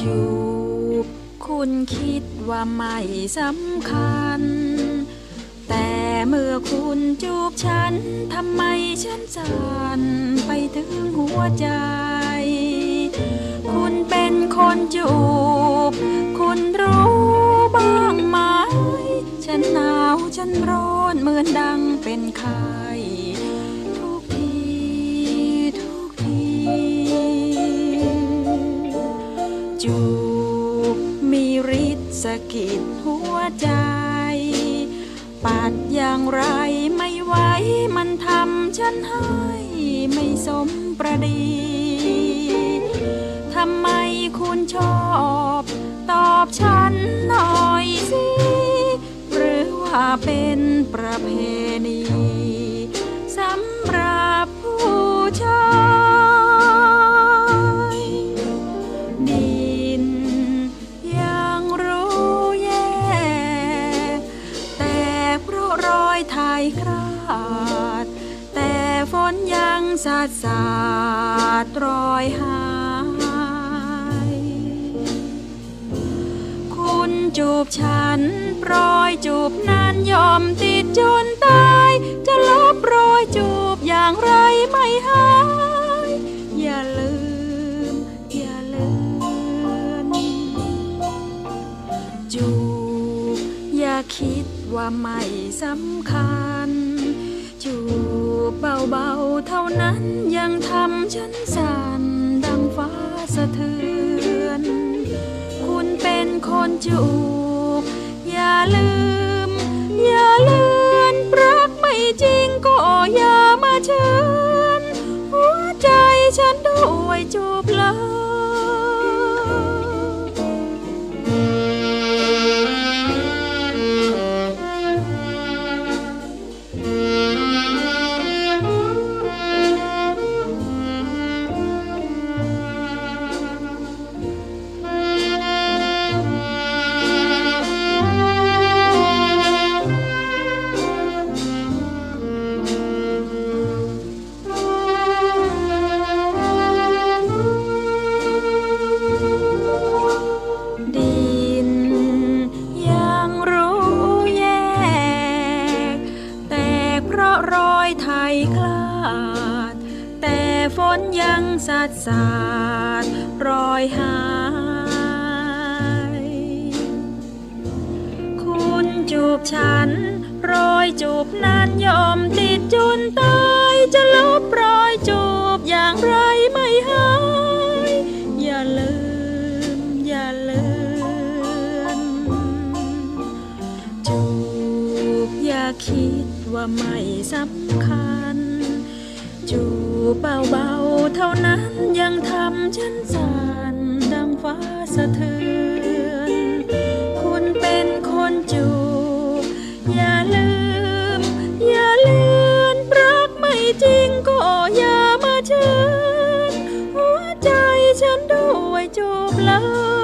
จูบคุณคิดว่าไม่สำคัญ แต่เมื่อคุณจูบฉันทำไมฉันสั่นไปถึงหัวใจ คุณเป็นคนจูบ คุณรู้บ้างไหม ฉันหนาวฉันร้อนเหมือนดังเป็นไข้ จูบมีฤทธิ์สะกิดหัวใจปัดอย่างไรไม่ไหวมันทำฉันให้ไม่สมประดี ทำไมคุณชอบ ตอบฉันหน่อยสิ หรือว่าเป็นประเพณีสำหรับผู้ชาย อยไทยคราด แต่ฝนยังสาดสาดรอยหาย คุณจูบฉันรอยจูบนั้นยอมติดจนตาย จะลบรอยจูบอย่างไรไม่หาย อย่าลืม อย่าลือนจูบ อย่าคิด ว่าไม่สำคัญ จูบเบาๆเท่านั้นยังทำฉันสั่นดังฟ้าสะเทือน คุณเป็นคนจูบ อย่าลืม อยไทยคลาด แต่ฝนยังสาดสาดรอยหาย คุณจูบฉัน รอยจูบนั้นยอมติดจนตายจะลบรอยจูบอย่างไร คิดว่าไม่สำคัญ จูบเบาๆเท่านั้นยังทำฉันสั่นดังฟ้าสะเทือน คุณเป็นคนจูบอย่าลืม อย่าเลือนรักไม่จริงก็อย่ามาเชิญหัวใจฉันด้วยจูบเลย